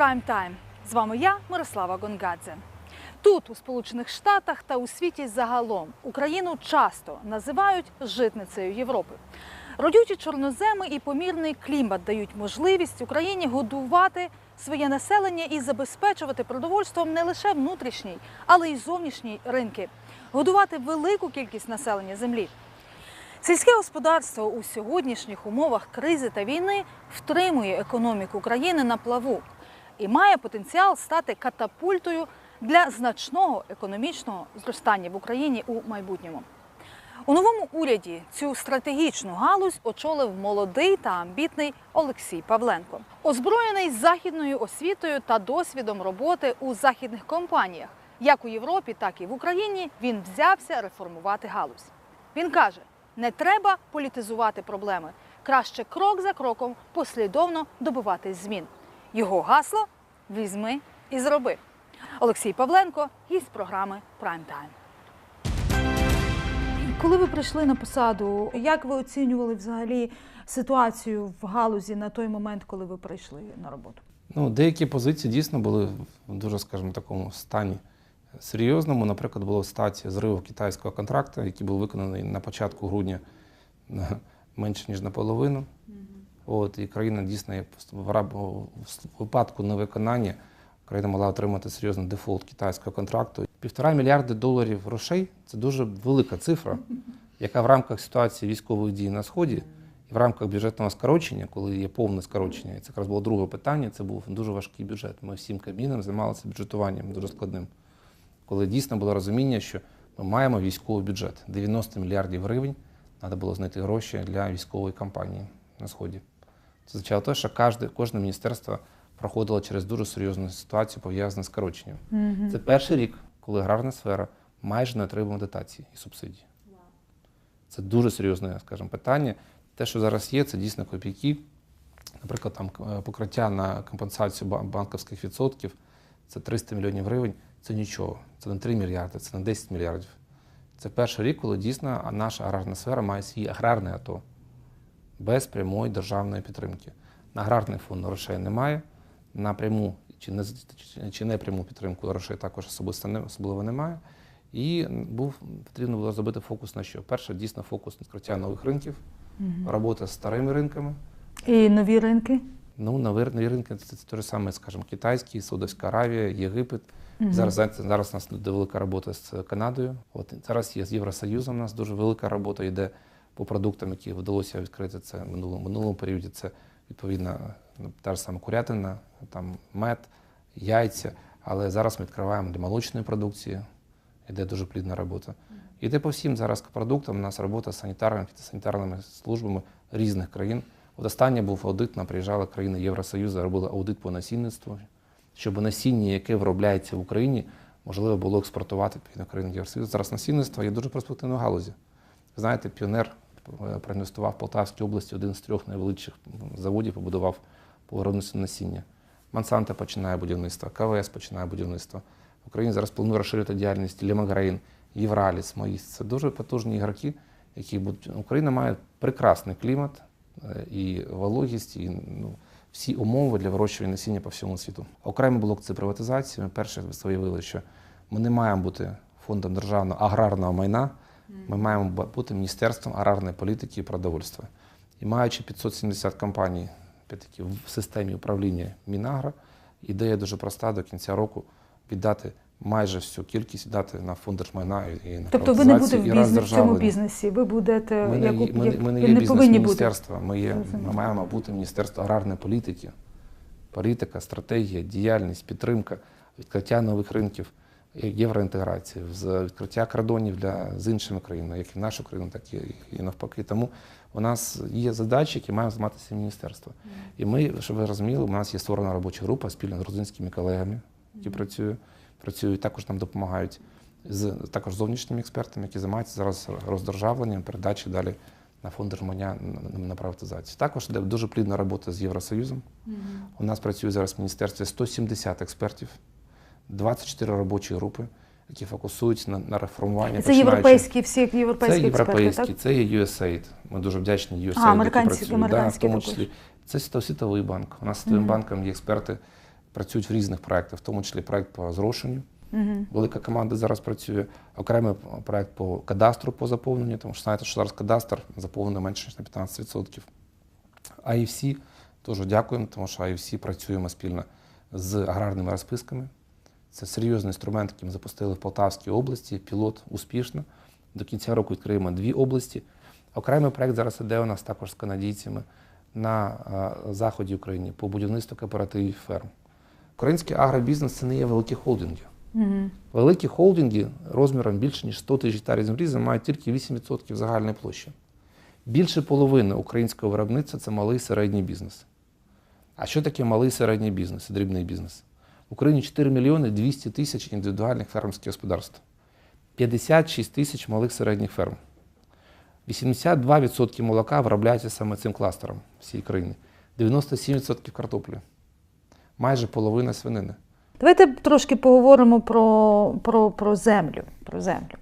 Prime Time. З вами я, Мирослава Гонгадзе. Тут, у Сполучених Штатах та у світі загалом, Україну часто називають житницею Європи. Родючі чорноземи і помірний клімат дають можливість Україні годувати своє населення і забезпечувати продовольством не лише внутрішній, але й зовнішній ринки, годувати велику кількість населення землі. Сільське господарство у сьогоднішніх умовах кризи та війни втримує економіку країни на плаву і має потенціал стати катапультою для значного економічного зростання в Україні у майбутньому. У новому уряді цю стратегічну галузь очолив молодий та амбітний Олексій Павленко, озброєний західною освітою та досвідом роботи у західних компаніях, як у Європі, так і в Україні. Він взявся реформувати галузь. Він каже: не треба політизувати проблеми. Краще крок за кроком послідовно добиватись змін. Його гасло візьми і зроби. Олексій Павленко, гість програми Прайм Тайм. Коли ви прийшли на посаду, як ви оцінювали взагалі ситуацію в галузі на той момент, коли ви прийшли на роботу? Ну, деякі позиції дійсно були в дуже, скажімо, такому стані серйозному. Наприклад, було в статі зриву китайського контракту, який був виконаний на початку грудня менше ніж наполовину. От, і країна дійсно в випадку невиконання країна могла отримати серйозний дефолт китайського контракту. Півтора мільярди доларів грошей це дуже велика цифра, яка в рамках ситуації військових дій на сході і в рамках бюджетного скорочення, коли є повне скорочення, і це якраз було друге питання. Це був дуже важкий бюджет. Ми всім кабінам займалися бюджетуванням дуже складним, коли дійсно було розуміння, що ми маємо військовий бюджет 90 мільярдів гривень. Треба було знайти гроші для військової кампанії на сході. Це означало те, що кожне, кожне міністерство проходило через дуже серйозну ситуацію, пов'язану з скороченням. Це перший рік, коли аграрна сфера майже не отримує дотації і субсидії. Це дуже серйозне, скажімо, питання. Те, що зараз є, це дійсно копійки. Наприклад, там е, покриття на компенсацію банківських відсотків це 300 мільйонів гривень. Це нічого. Це не 3 мільярди, це не 10 мільярдів. Це перший рік, коли дійсно наша аграрна сфера має свій аграрний АТО без прямої державної підтримки. На аграрний фонд грошей немає, на пряму чи не, чи- чи непряму підтримку грошей також особисто не, особливо немає. І був, потрібно було зробити фокус на що? Перше, дійсно, фокус на відкриття нових ринків, робота з старими ринками. І нові ринки. Ну, нові, нові ринки це, це те ж саме, скажімо, китайський, Саудовська Аравія, Єгипет. Зараз, зараз у нас велика робота з Канадою. От зараз є з Євросоюзом. У нас дуже велика робота йде по продуктам, які вдалося відкрити це в минулому, минулому періоді. Це відповідно ну, та ж сама курятина, там мед, яйця. Але зараз ми відкриваємо для молочної продукції. Іде дуже плідна робота. Іде по всім зараз продуктам. У нас робота з санітарними, фітосанітарними службами різних країн. От останнє був аудит, нам приїжджали країни Євросоюзу, робили аудит по насінництву, щоб насіння, яке виробляється в Україні, можливо було експортувати відповідно країн Євросоюзу. Зараз насінництво є дуже перспективною галузі. Знаєте, піонер проінвестував в Полтавській області один з трьох найвеличших заводів, побудував по насіння. Монсанто починає будівництво, КВС починає будівництво. В Україні зараз планує розширити діяльність Лемаграїн, Євраліс, Моїс. Це дуже потужні ігроки, які будуть. Україна має прекрасний клімат е, і вологість, і ну, всі умови для вирощування насіння по всьому світу. Окремий блок це приватизація. Ми перше виявили, що ми не маємо бути фондом державного аграрного майна. Ми маємо бу- бути міністерством аграрної політики і продовольства. І маючи 570 компаній опять-таки, в системі управління Мінагро, ідея дуже проста до кінця року віддати майже всю кількість віддати на фонд держмайна і на Тобто ви не будете в бізнес, в цьому бізнесі. Ви будете Ми не, як, ми, як, ми не є не бути. бізнес-міністерство, ми, є, ми маємо бути Міністерство аграрної політики, політика, стратегія, діяльність, підтримка, відкриття нових ринків, євроінтеграції, з- відкриття кордонів для, з іншими країнами, як і нашу країну, так і, і навпаки. Тому у нас є задачі, які має займатися міністерство. І ми, щоб ви розуміли, у нас є створена робоча група спільно з грузинськими колегами, які працюють, працюють, також нам допомагають з також зовнішніми експертами, які займаються зараз роздержавленням, передачі далі на фонд держмання на, приватизацію. Також йде дуже плідна робота з Євросоюзом. У нас працює зараз в міністерстві 170 експертів, 24 робочі групи, які фокусуються на, на реформуванні. Це починаючи- європейські, всі європейські це експерти, так? це є USAID. Ми дуже вдячні USAID, А, американці- які американські да, в тому також. числі. Це Світо- світовий банк. У нас світовим банком є експерти працюють в різних проєктах, в тому числі проєкт по зрошенню. Велика команда зараз працює. Окремий проєкт по кадастру по заповненню, тому що знаєте, що зараз кадастр заповнений менше ніж на 15%. IFC теж дякуємо, тому що IFC працюємо спільно з аграрними розписками. Це серйозний інструмент, який ми запустили в Полтавській області. Пілот успішно. До кінця року відкриємо дві області. Окремий проект зараз іде у нас також з канадійцями на е, заході України по будівництву кооперативів ферм. Український агробізнес це не є великі холдинги. Великі холдинги розміром більше ніж 100 тисяч гектарів землі займають тільки 8% загальної площі. Більше половини українського виробництва це малий і середній бізнес. А що таке малий і середній бізнес і дрібний бізнес? В Україні 4 мільйони 200 тисяч індивідуальних фермерських господарств, 56 тисяч малих середніх ферм. 82% молока виробляється саме цим кластером всій країні, 97% картоплі, майже половина свинини. Давайте трошки поговоримо про, про, про землю. Про землю.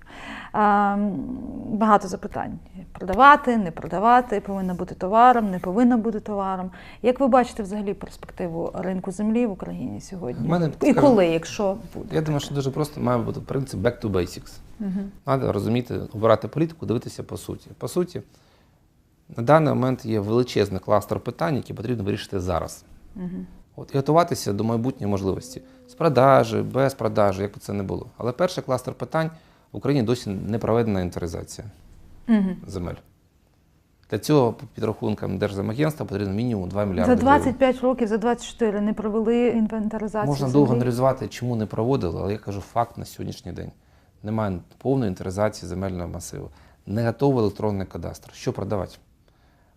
Багато запитань: продавати, не продавати, повинна бути товаром, не повинна бути товаром. Як ви бачите взагалі перспективу ринку землі в Україні сьогодні? Мене, І скажімо, коли, якщо буде? Я думаю, що дуже просто має бути принцип back to basics. Мгм. Треба розуміти, обирати політику, дивитися по суті. По суті, на даний момент є величезний кластер питань, які потрібно вирішити зараз. Мгм. От, і готуватися до майбутньої можливості з продажі, без продажі, як би це не було. Але перший кластер питань в Україні досі не проведена інвентаризація Мгм. земель. Для цього, по підрахункам Держземагентства, потрібно мінімум 2 мільярди За гривень. 25 років, за 24 не провели інвентаризацію. Можна землі? довго аналізувати, чому не проводили, але я кажу факт на сьогоднішній день. Немає повної інвентаризації земельного масиву. Не готовий електронний кадастр. Що продавати?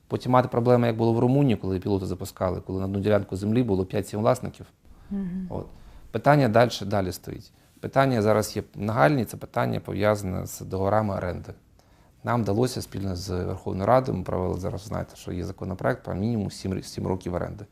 Потім мати проблеми, як було в Румунії, коли пілоти запускали, коли на одну ділянку землі було 5-7 власників. От. Питання далі, далі стоїть. Питання зараз є нагальні, це питання пов'язане з договорами оренди. Нам вдалося спільно з Верховною Радою, ми провели зараз, знаєте, що є законопроект про мінімум 7, 7 років оренди.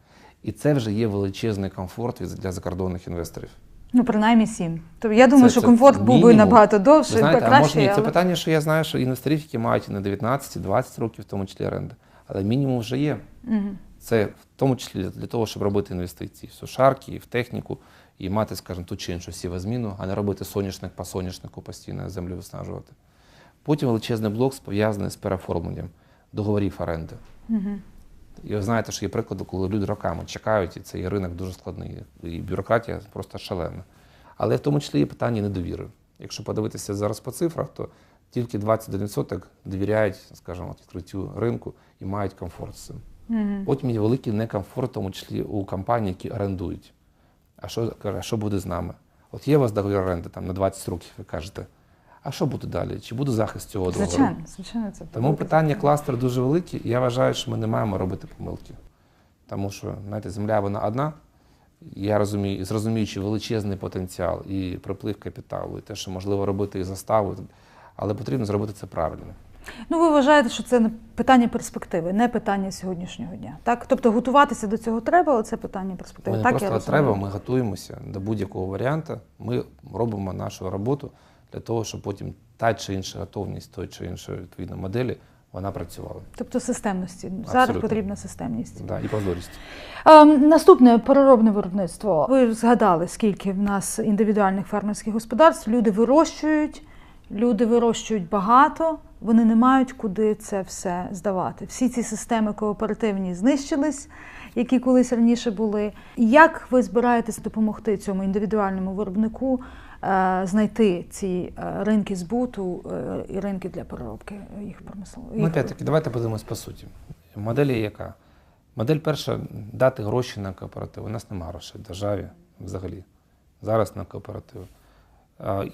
І це вже є величезний комфорт для закордонних інвесторів. Ну, принаймні сім. Тобто я думаю, Це- що це комфорт був би мінімум. набагато Ви довше, знаєте, а краще. може ні, це питання, що я знаю, що інвесторів, які мають на 19-20 років, в тому числі оренди. Але мінімум вже є. Мгм. Це в тому числі для того, щоб робити інвестиції в сушарки, в техніку, і мати, скажімо, ту чи іншу сівозміну, а не робити соняшник по соняшнику, постійно землю виснажувати. Потім величезний блок пов'язаний з переоформленням договорів оренди. Мгм. І ви знаєте, що є приклади, коли люди роками чекають, і цей ринок дуже складний, і бюрократія просто шалена. Але в тому числі є питання недовіри. Якщо подивитися зараз по цифрах, то тільки 21% довіряють, скажімо, відкриттю ринку і мають комфорт з цим. Потім є великий некомфорт, в тому числі у компаній, які орендують. А що, каже, а що буде з нами? От є у вас договір оренди там, на 20 років, ви кажете. А що буде далі? Чи буде захист цього договору? Звичайно, звичайно, це Тому питання кластер дуже велике, і я вважаю, що ми не маємо робити помилки. Тому що, знаєте, земля вона одна. Я розумію, зрозуміючи величезний потенціал і приплив капіталу, і те, що можливо робити і заставу, але потрібно зробити це правильно. Ну, ви вважаєте, що це не питання перспективи, не питання сьогоднішнього дня. Так? Тобто готуватися до цього треба, але це питання перспективи. Ми так, я просто треба, ми готуємося до будь-якого варіанту. Ми робимо нашу роботу для того, щоб потім та чи інша готовність той чи іншої відповідно моделі вона працювала. Тобто системності. Зараз потрібна системність. Да, і прозорість. Ем, наступне переробне виробництво. Ви згадали, скільки в нас індивідуальних фермерських господарств. Люди вирощують, люди вирощують багато, вони не мають куди це все здавати. Всі ці системи кооперативні знищились, які колись раніше були. Як ви збираєтесь допомогти цьому індивідуальному виробнику е, знайти ці е, ринки збуту е, і ринки для переробки їх промислової? Ну, опять-таки, давайте подивимось по суті. Модель яка? Модель перша дати гроші на кооператив. У нас немає грошей в державі взагалі. Зараз на кооператив.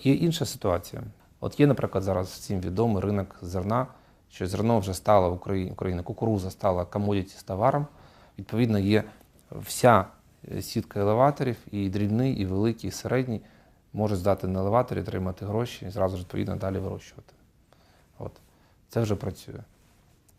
Є інша ситуація. От є, наприклад, зараз всім відомий ринок зерна, що зерно вже стало в Україні, Україна, кукуруза стала комодіті з товаром. Відповідно, є вся е, сітка елеваторів, і дрібний, і великий, і середній можуть здати на елеваторі, отримати гроші і зразу ж відповідно далі вирощувати. От. Це вже працює.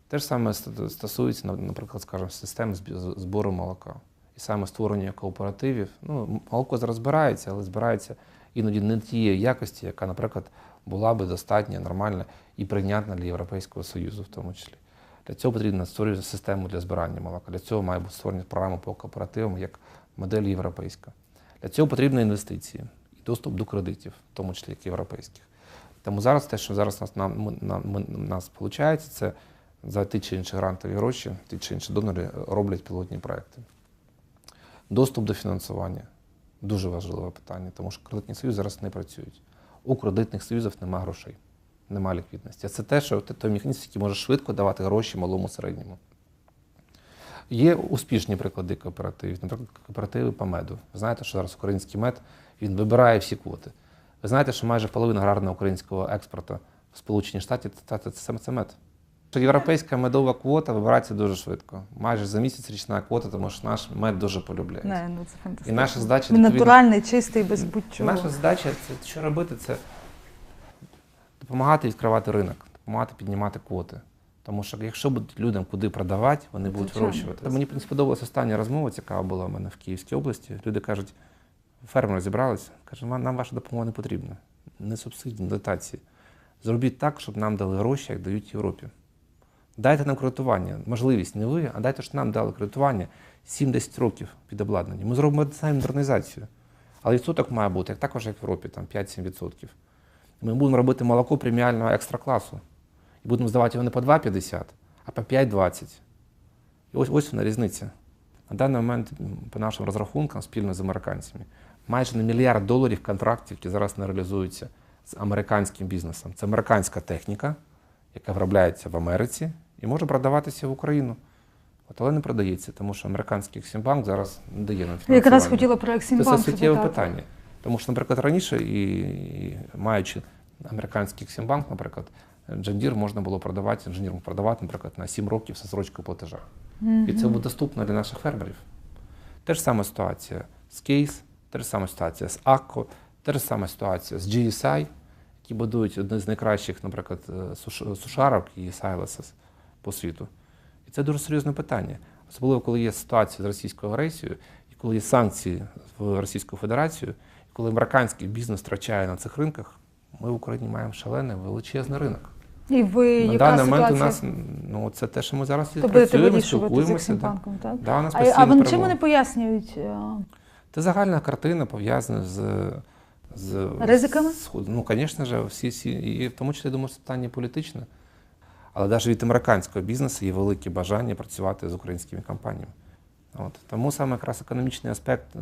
Те ж саме стосується, наприклад, скажімо, систем збору молока. І саме створення кооперативів. Ну, молоко зараз збирається, але збирається іноді не тієї якості, яка, наприклад, була би достатня, нормальна і прийнятна для Європейського Союзу, в тому числі. Для цього потрібно створювати систему для збирання молока. Для цього має бути створена програма по кооперативам, як модель європейська. Для цього потрібні інвестиції і доступ до кредитів, в тому числі як європейських. Тому зараз те, що зараз нас, нам, нам, нас виходить, це за ті чи інші грантові гроші, ті чи інші донори роблять пілотні проекти. Доступ до фінансування дуже важливе питання, тому що кредитні союзи зараз не працюють. У кредитних союзів немає грошей, немає ліквідності. А Це те, що той механізм, який може швидко давати гроші малому середньому. Є успішні приклади кооперативів, наприклад, кооперативи по меду. Ви знаєте, що зараз український мед він вибирає всі квоти. Ви знаєте, що майже половина аграрного українського експорту в Сполучені Штати це, саме це мед. Що Європейська медова квота вибирається дуже швидко. Майже за місяць річна квота, тому що наш мед дуже полюбляють. Не, ну це І наша задача Він натуральний, чистий, без будь-чого. Наша задача це що робити, це допомагати відкривати ринок, допомагати піднімати квоти. Тому що якщо будуть людям куди продавати, вони будуть Звичайно. вирощувати. Мені сподобалася остання розмова, цікава була в мене в Київській області. Люди кажуть, фермери зібралися, «Вам- нам ваша допомога не потрібна. Не субсидії, не дотації. Зробіть так, щоб нам дали гроші, як дають Європі. Дайте нам кредитування, можливість не ви, а дайте, щоб нам дали кредитування 7-10 років під обладнання. Ми зробимо самі модернізацію. Але відсоток має бути, як також як в Європі, там 5-7%. Ми будемо робити молоко преміального екстра класу. І будемо здавати його не по 2,50, а по 5,20. І ось, ось вона різниця. На даний момент, по нашим розрахункам, спільно з американцями, майже на мільярд доларів контрактів, які зараз не реалізуються з американським бізнесом. Це американська техніка, яка виробляється в Америці і може продаватися в Україну. От, але не продається, тому що американський Ексімбанк зараз не дає нам фінансування. Якраз хотіла про Це Ексімбанк все суттєве питання. Тому що, наприклад, раніше, і, і маючи американський Ексімбанк, наприклад, Джандір можна було продавати, інженір мог продавати, наприклад, на 7 років з срочкою платежа. І це буде доступно для наших фермерів. Те ж сама ситуація з Кейс, те ж сама ситуація з Акко, те ж сама ситуація з GSI, які будують одне з найкращих, наприклад, е, суш- сушарок і Silesis по світу. І це дуже серйозне питання. Особливо, коли є ситуація з російською агресією, і коли є санкції в Російську Федерацію, і коли американський бізнес втрачає на цих ринках, ми в Україні маємо шалений величезний ринок. І ви На яка даний момент у нас ну, це те, що ми зараз То працюємо, вирішувати з спілкуємося. Да. Так? Да, у нас А, а вони чим вони пояснюють? е, Це загальна картина пов'язана з, з Ризиками? з- ну, звісно ж, всі, всі, і в тому числі, я думаю, це питання політичне. Але навіть від американського бізнесу є велике бажання працювати з українськими компаніями. От. Тому саме якраз економічний аспект е,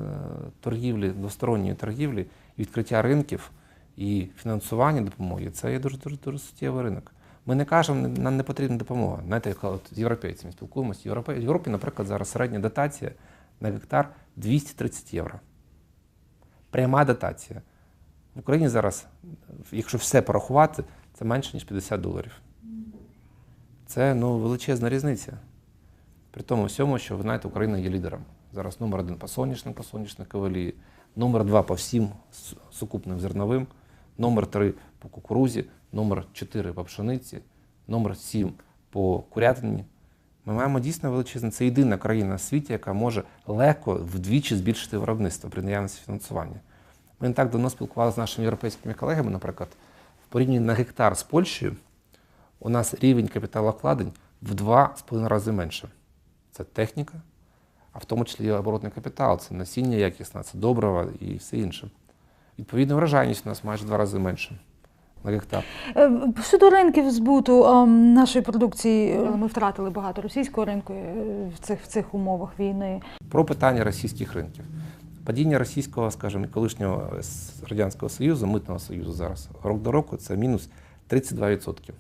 торгівлі, двосторонньої торгівлі, відкриття ринків і фінансування допомоги це є дуже дуже дуже суттєвий ринок. Ми не кажемо, нам не потрібна допомога. Знаєте, от з європейцями спілкуємося. В Європі, наприклад, зараз середня дотація на гектар 230 євро. Пряма дотація. В Україні зараз, якщо все порахувати, це менше, ніж 50 доларів. Це ну, величезна різниця. При тому всьому, що ви знаєте, Україна є лідером. Зараз номер один по соняшник, по соняшниковій олії, номер два по всім сукупним зерновим, номер три по кукурузі, номер чотири по пшениці, номер сім по курятині. Ми маємо дійсно величезне. Це єдина країна в світі, яка може легко вдвічі збільшити виробництво при наявності фінансування. Ми не так давно спілкувалися з нашими європейськими колегами, наприклад, в порівнянні на гектар з Польщею у нас рівень капіталовкладень в два з половиною рази менше. Це техніка, а в тому числі оборотний капітал, це насіння якісне, це добрива і все інше. Відповідно, врожайність у нас майже в два рази менше на гектар. Е, Щодо ринків збуту ем, нашої продукції, е, ми втратили багато російського ринку е, в цих, в цих умовах війни. Про питання російських ринків. Падіння російського, скажімо, колишнього Радянського Союзу, Митного Союзу зараз, рок до року це мінус 32%.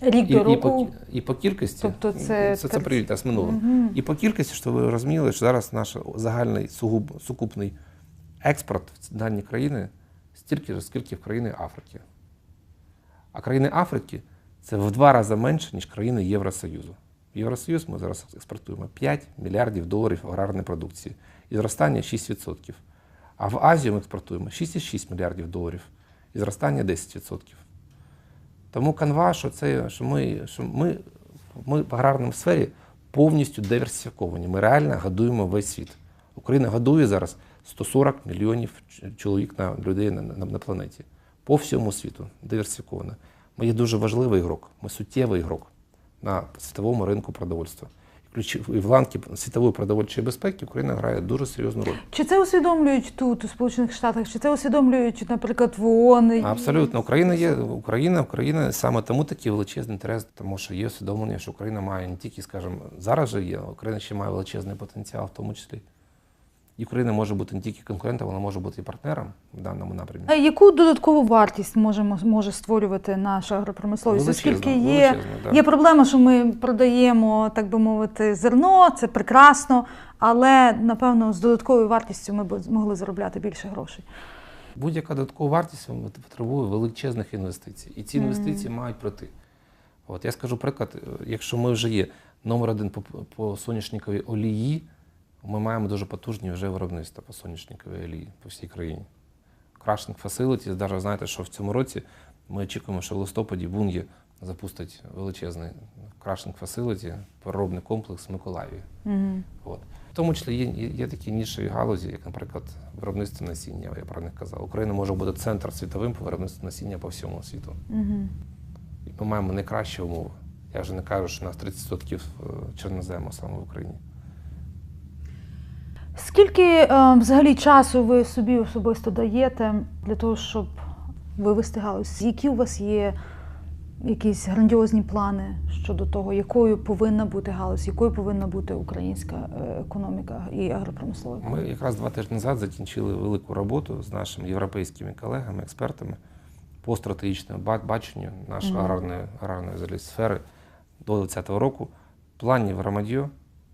Рік до і, по, року. і по кількості, Тобто це це, це тепер- з минулим. Мгм. І по кількості, що ви розуміли, що зараз наш загальний сугуб, сукупний експорт в дані країни стільки ж, скільки в країни Африки. А країни Африки це в два рази менше, ніж країни Євросоюзу. В Євросоюз ми зараз експортуємо 5 мільярдів доларів аграрної продукції і зростання 6%. А в Азію ми експортуємо 6,6 мільярдів доларів і зростання 10%. Тому канва, що це що ми, що ми, ми в аграрній сфері повністю диверсифіковані. Ми реально годуємо весь світ. Україна годує зараз 140 мільйонів чоловік на людей на, на, на планеті по всьому світу. Диверсифіковано. Ми є дуже важливий ігрок, ми суттєвий ігрок на світовому ринку продовольства. І ключі і в ланки світової продовольчої безпеки Україна грає дуже серйозну роль. Чи це усвідомлюють тут, у Сполучених Штатах, чи це усвідомлюють, наприклад, в ООН? Абсолютно, Україна є Україна, Україна саме тому такий величезний інтерес, тому що є усвідомлення, що Україна має не тільки, скажімо, зараз же є, Україна ще має величезний потенціал, в тому числі. І Україна може бути не тільки конкурентом, вона може бути і партнером в даному напрямі. А Яку додаткову вартість може, може створювати наша агропромисловість? Величезно, Оскільки є, величезно, да. є проблема, що ми продаємо, так би мовити, зерно, це прекрасно, але напевно з додатковою вартістю ми б змогли заробляти більше грошей. Будь-яка додаткова вартість потребує величезних інвестицій. І ці інвестиції мають пройти. От я скажу приклад, е, якщо ми вже є номер один по, по соняшниковій олії, ми маємо дуже потужні вже виробництва по соняшниковій олії по всій країні. Крашинг Facilities, навіть знаєте, що в цьому році ми очікуємо, що в листопаді Бунгі запустить величезний крашинг Facility, переробний комплекс в Миколаєві. Угу. От. В тому числі є, є, такі нішеві галузі, як, наприклад, виробництво насіння, я про них казав. Україна може бути центр світовим по виробництву насіння по всьому світу. Угу. І ми маємо найкращі умови. Я вже не кажу, що у нас 30% чорнозему саме в Україні. Скільки е, взагалі часу ви собі особисто даєте для того, щоб вивести галузь? Які у вас є якісь грандіозні плани щодо того, якою повинна бути галузь, якою повинна бути українська е, економіка і агропромисловість? Ми якраз два тижні назад закінчили велику роботу з нашими європейськими колегами, експертами по стратегічному баченню нашої Мгм. аграрної, аграрної сфери до 2020 року. Планів громадьо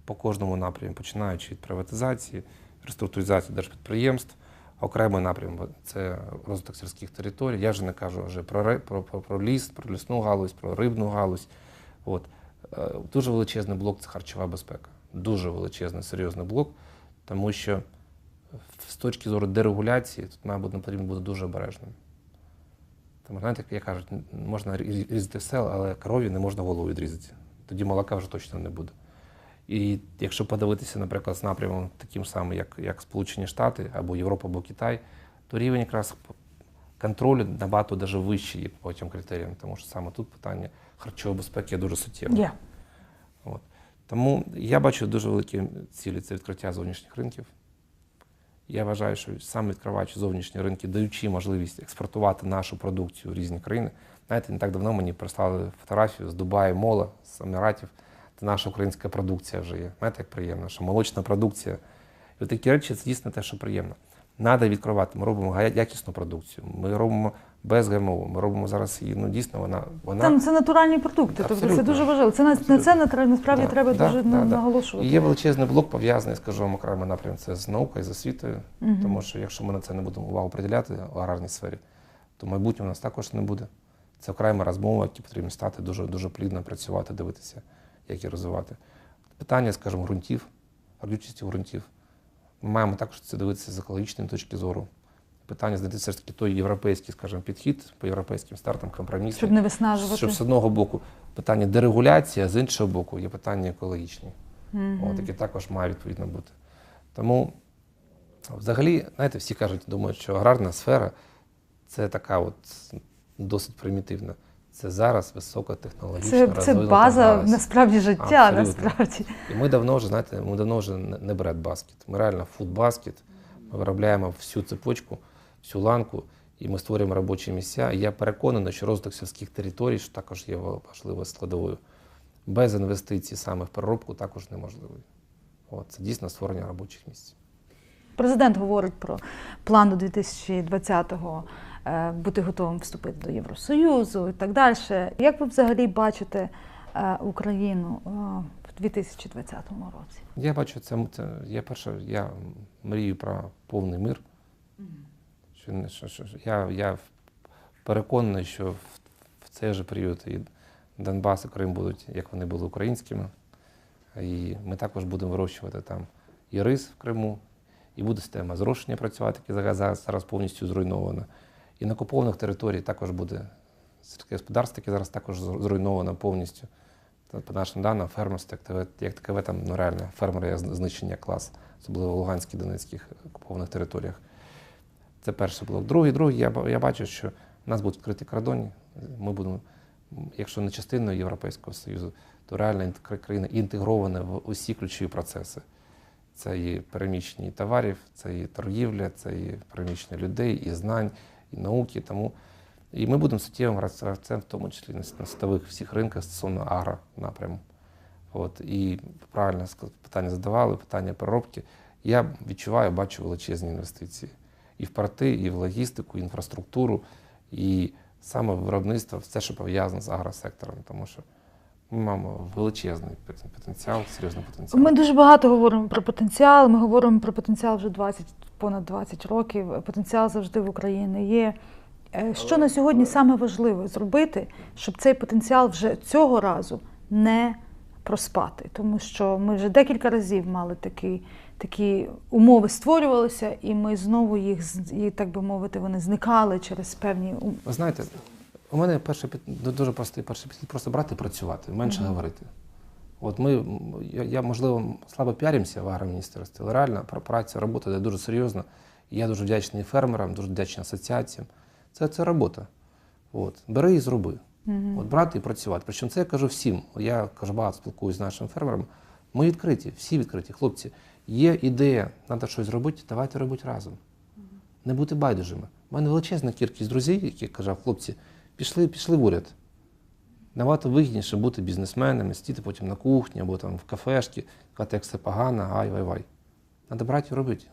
по кожному напряму, починаючи від приватизації, реструктуризації держпідприємств, окремий напрям це розвиток сільських територій. Я вже не кажу вже про, про, про, про ліс, про лісну галузь, про рибну галузь. От. Е, Дуже величезний блок це харчова безпека. Дуже величезний, серйозний блок, тому що з точки зору дерегуляції тут має бути потрібно бути дуже обережним. Тому, знаєте, як кажуть, можна різати все, але корові не можна голову відрізати. Тоді молока вже точно не буде. І якщо подивитися, наприклад, з напрямом таким самим, як, як Сполучені Штати або Європа, або Китай, то рівень якраз контролю набагато даже вищий є по цим критеріям, тому що саме тут питання харчової безпеки є дуже суттєве. Є. От. Тому я бачу дуже великі цілі це відкриття зовнішніх ринків. Я вважаю, що саме відкриваючи зовнішні ринки, даючи можливість експортувати нашу продукцію в різні країни. Знаєте, не так давно мені прислали фотографію з Дубаю, Мола, з Еміратів, де наша українська продукція вже є. Знаєте, як приємно, що молочна продукція. І от такі речі це дійсно те, що приємно. Надо відкривати. Ми робимо якісну продукцію. Ми робимо без ГМО. Ми робимо зараз її. Ну дійсно, вона вона Це, це натуральні продукти, тобто це дуже важливо. Це на, на це насправді Да, треба да, дуже да, наголошувати. І є величезний блок пов'язаний, скажу вам окремий напрям, це з наукою, з освітою. Мгм. Тому що якщо ми на це не будемо увагу приділяти в аграрній сфері, то майбутнього у нас також не буде. Це окрема розмова, які потрібно стати дуже дуже плідно працювати, дивитися, як її розвивати. Питання, скажімо, ґрунтів, родючості ґрунтів. Ми маємо також це дивитися з екологічної точки зору. Питання знайти все ж таки той європейський, скажімо, підхід по європейським стартам, компромісам. Щоб не виснажувати. Щоб з одного боку питання дерегуляції, а з іншого боку є питання екологічні. Мгм. От, які також мають відповідно бути. Тому, взагалі, знаєте, всі кажуть, думають, що аграрна сфера це така от досить примітивна. Це зараз високотехнологічна Це, це база галузь. насправді життя, Абсолютно. насправді. І ми давно вже, знаєте, ми давно вже не не бред-баскет. Ми реально фуд-баскет. Ми виробляємо всю цепочку, всю ланку, і ми створюємо робочі місця. І я переконаний, що розвиток сільських територій що також є важливою складовою. Без інвестицій саме в переробку також неможливий. От, це дійсно створення робочих місць. Президент говорить про план до 2020-го е, бути готовим вступити до Євросоюзу і так далі. Як ви взагалі бачите е, Україну е, в 2020 році? Я бачу, це, це я перше, я мрію про повний мир. Що, що, що, я, я переконаний, що в, в цей же період і Донбас і Крим будуть, як вони були українськими. І ми також будемо вирощувати там і рис в Криму, і буде система зрошення працювати, яка зараз повністю зруйнована. І на окупованих територіях також буде сільське господарство, яке зараз також зруйновано повністю. По нашим даним, фермерство як таке там ну, реально фермери є знищення клас, особливо в Луганській Донецьких окупованих територіях. Це перший блок. Другий, другий, я, я бачу, що в нас будуть відкриті кордони. Ми будемо, якщо не частиною Європейського Союзу, то реально країна інтегрована в усі ключові процеси. Це і переміщення товарів, це і торгівля, це і переміщення людей, і знань, і науки. Тому і ми будемо суттєвим гравцем, в тому числі на на світових всіх ринках стосовно агро напряму. От і правильно питання задавали, питання переробки. Я відчуваю, бачу величезні інвестиції і в порти, і в логістику, і інфраструктуру, і саме виробництво, все, що пов'язане з агросектором, тому що ми маємо величезний потенціал, серйозний потенціал. Ми дуже багато говоримо про потенціал. Ми говоримо про потенціал вже 20, понад 20 років. Потенціал завжди в Україні є. Е, Що на сьогодні саме важливо зробити, щоб цей потенціал вже цього разу не проспати? Тому що ми вже декілька разів мали такі, такі умови створювалися, і ми знову їх, так би мовити, вони зникали через певні Ви знаєте, у мене перший під- дуже простий перший підхід просто брати і працювати, менше Мгм. говорити. От ми, я, я, можливо, слабо піаримося в агроміністерстві, але реально пра- праця, робота йде дуже серйозно. І я дуже вдячний фермерам, дуже вдячний асоціаціям. Це, це робота. От. Бери і зроби. Мгм. От брати і працювати. Причому це я кажу всім. Я кажу, багато спілкуюся з нашими фермерами. Ми відкриті, всі відкриті. Хлопці, є ідея, треба щось зробити, давайте робити разом. Не бути байдужими. У мене величезна кількість друзів, які кажуть, хлопці, пішли, пішли в уряд. Набагато вигідніше бути бізнесменами, сидіти потім на кухні або там в кафешці, казати, як все погано, ай, вай, вай. Треба брати і робити.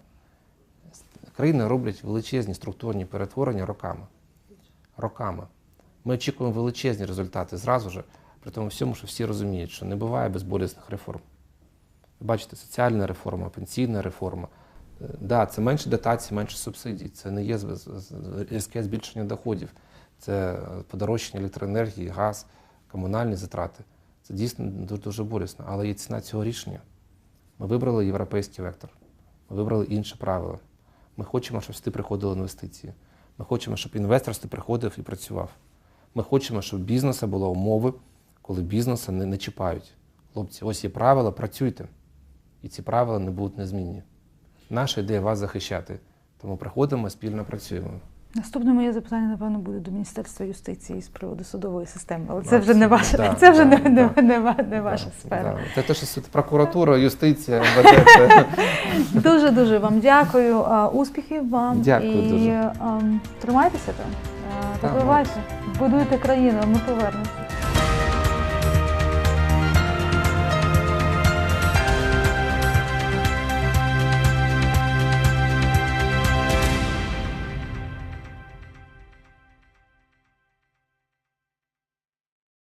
Країни роблять величезні структурні перетворення роками. Роками. Ми очікуємо величезні результати зразу ж, при тому всьому, що всі розуміють, що не буває безболісних реформ. Ви бачите, соціальна реформа, пенсійна реформа. Е, Да, це менше дотацій, менше субсидій, це не є різке збільшення доходів, це подорожчання електроенергії, газ, комунальні затрати. Це дійсно дуже, дуже болісно. Але є ціна цього рішення. Ми вибрали європейський вектор, ми вибрали інші правила. Ми хочемо, щоб сюди приходили інвестиції. Ми хочемо, щоб інвестор сюди приходив і працював. Ми хочемо, щоб в бізнесу були умови, коли бізнесу не, не чіпають. Хлопці, ось є правила, працюйте. І ці правила не будуть незмінні. Наша ідея вас захищати. Тому приходимо, спільно працюємо. Наступне моє запитання, напевно, буде до Міністерства юстиції з приводу судової системи, але це вже не ваша, да, це вже да, не, не, да. не, ва- не ваша сфера. да. Це те, що прокуратура, юстиція. Дуже дуже вам дякую. Успіхів вам Дякую і дуже. ем, тримайтеся там. Та Так, будуйте країну, ми повернемося.